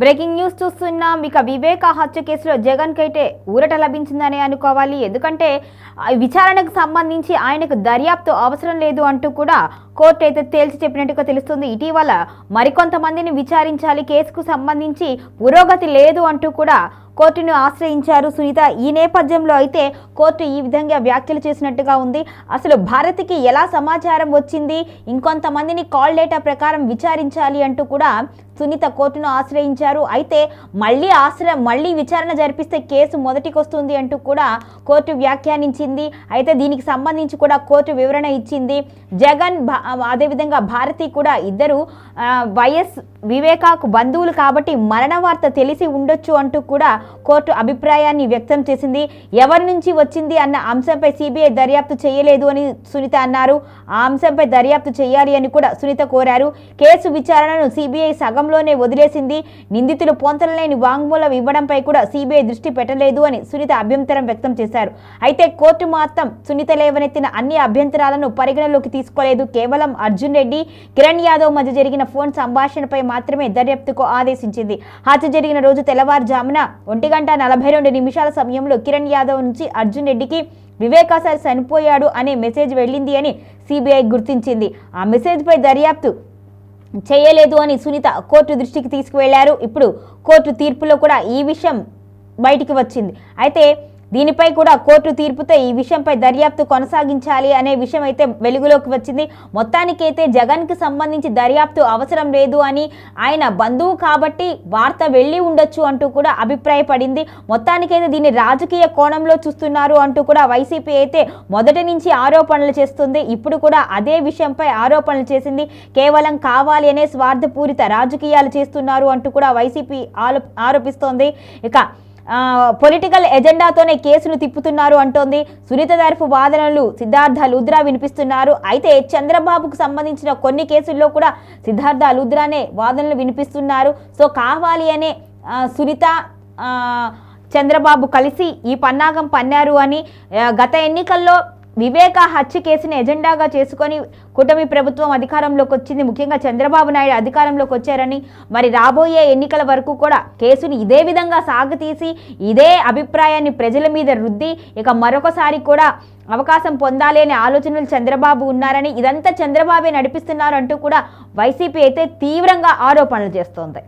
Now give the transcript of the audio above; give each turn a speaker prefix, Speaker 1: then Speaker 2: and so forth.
Speaker 1: Breaking news చూస్తున్నాం. ఇక వివేక హత్య కేసులో జగన్ కైతే ఊరట లభించిందని అనుకోవాలి. ఎందుకంటే విచారణకు సంబంధించి ఆయనకు దర్యాప్తు అవసరం లేదు అంటూ కూడా కోర్టు అయితే తేల్చి చెప్పినట్టుగా తెలుస్తుంది. ఇటీవల మరికొంతమందిని విచారించాలి కేసుకు సంబంధించి పురోగతి లేదు అంటూ కూడా కోర్టును ఆశ్రయించారు సునీత. ఈ నేపథ్యంలో అయితే కోర్టు ఈ విధంగా వ్యాఖ్యలు చేసినట్టుగా ఉంది. అసలు భారత్కి ఎలా సమాచారం వచ్చింది? ఇంకొంతమందిని కాల్ డేటా ప్రకారం విచారించాలి అంటూ కూడా సునీత కోర్టును ఆశ్రయించారు. అయితే మళ్ళీ ఆశ్ర మళ్ళీ విచారణ జరిపిస్తే కేసు మొదటికి వస్తుంది అంటూ కూడా కోర్టు వ్యాఖ్యానించింది. అయితే దీనికి సంబంధించి కూడా కోర్టు వివరణ ఇచ్చింది. జగన్ భా- అదేవిధంగా భారతి కూడా ఇద్దరు వైఎస్ వివేకాకు బంధువులు కాబట్టి మరణ వార్త తెలిసి ఉండొచ్చు అంటూ కూడా కోర్టు అభిప్రాయాన్ని వ్యక్తం చేసింది. ఎవరి నుంచి వచ్చింది అన్న అంశంపై సిబిఐ దర్యాప్తు చేయలేదు అని సునీత అన్నారు. ఆ అంశంపై దర్యాప్తు చేయాలి అని కూడా సునీత కోరారు. కేసు విచారణను సిబిఐ సగంలోనే వదిలేసింది. నిందితులు పొంతలలేని వాంగ్మూలం ఇవ్వడంపై కూడా సిబిఐ దృష్టి పెట్టలేదు అని సునీత అభ్యంతరం వ్యక్తం చేశారు. అయితే కోర్టు మాత్రం సునీత లేవనెత్తిన అన్ని అభ్యంతరాలను పరిగణలోకి తీసుకోలేదు. కేవలం అర్జున్ రెడ్డి కిరణ్ యాదవ్ మధ్య జరిగిన ఫోన్ సంభాషణపై మాత్రమే దర్యాప్తుకు ఆదేశించింది. హత్య జరిగిన రోజు తెల్లవారుజామున ఒంటి గంట నలభై రెండు నిమిషాల సమయంలో కిరణ్ యాదవ్ నుంచి అర్జున్ రెడ్డికి వివేకాసారి చనిపోయాడు అనే మెసేజ్ వెళ్ళింది అని సిబిఐ గుర్తించింది. ఆ మెసేజ్పై దర్యాప్తు చేయలేదు అని సునీత కోర్టు దృష్టికి తీసుకువెళ్ళారు. ఇప్పుడు కోర్టు తీర్పులో కూడా ఈ విషయం బయటికి వచ్చింది. అయితే దీనిపై కూడా కోర్టు తీర్పుతో ఈ విషయంపై దర్యాప్తు కొనసాగించాలి అనే విషయం అయితే వెలుగులోకి వచ్చింది. మొత్తానికైతే జగన్కి సంబంధించి దర్యాప్తు అవసరం లేదు అని ఆయన బంధువు కాబట్టి వార్త వెళ్ళి ఉండొచ్చు అంటూ కూడా అభిప్రాయపడింది. మొత్తానికైతే దీన్ని రాజకీయ కోణంలో చూస్తున్నారు అంటూ కూడా వైసీపీ అయితే మొదటి నుంచి ఆరోపణలు చేస్తుంది. ఇప్పుడు కూడా అదే విషయంపై ఆరోపణలు చేసింది. కేవలం కావాలి అనే స్వార్థపూరిత రాజకీయాలు చేస్తున్నారు అంటూ కూడా వైసీపీ ఆరోపిస్తోంది. ఇక పొలిటికల్ ఎజెండాతోనే కేసును తిప్పుతున్నారు అంటోంది. సునీత తరఫు వాదనలు సిద్ధార్థ లుద్రా వినిపిస్తున్నారు. అయితే చంద్రబాబుకు సంబంధించిన కొన్ని కేసుల్లో కూడా సిద్ధార్థ లుద్రానే వాదనలు వినిపిస్తున్నారు. సో కావాలి అనే సునీత చంద్రబాబు కలిసి ఈ పన్నాగం పన్నారు అని గత ఎన్నికల్లో వివేక హత్య కేసుని ఎజెండాగా చేసుకొని కూటమి ప్రభుత్వం అధికారంలోకి వచ్చింది. ముఖ్యంగా చంద్రబాబు నాయుడు అధికారంలోకి వచ్చారని మరి రాబోయే ఎన్నికల వరకు కూడా కేసుని ఇదే విధంగా సాగుతీసి ఇదే అభిప్రాయాన్ని ప్రజల మీద రుద్ది ఇక మరొకసారి కూడా అవకాశం పొందాలి అనే ఆలోచనలు చంద్రబాబు ఉన్నారని ఇదంతా చంద్రబాబే నడిపిస్తున్నారంటూ కూడా వైసీపీ అయితే తీవ్రంగా ఆరోపణలు చేస్తోంది.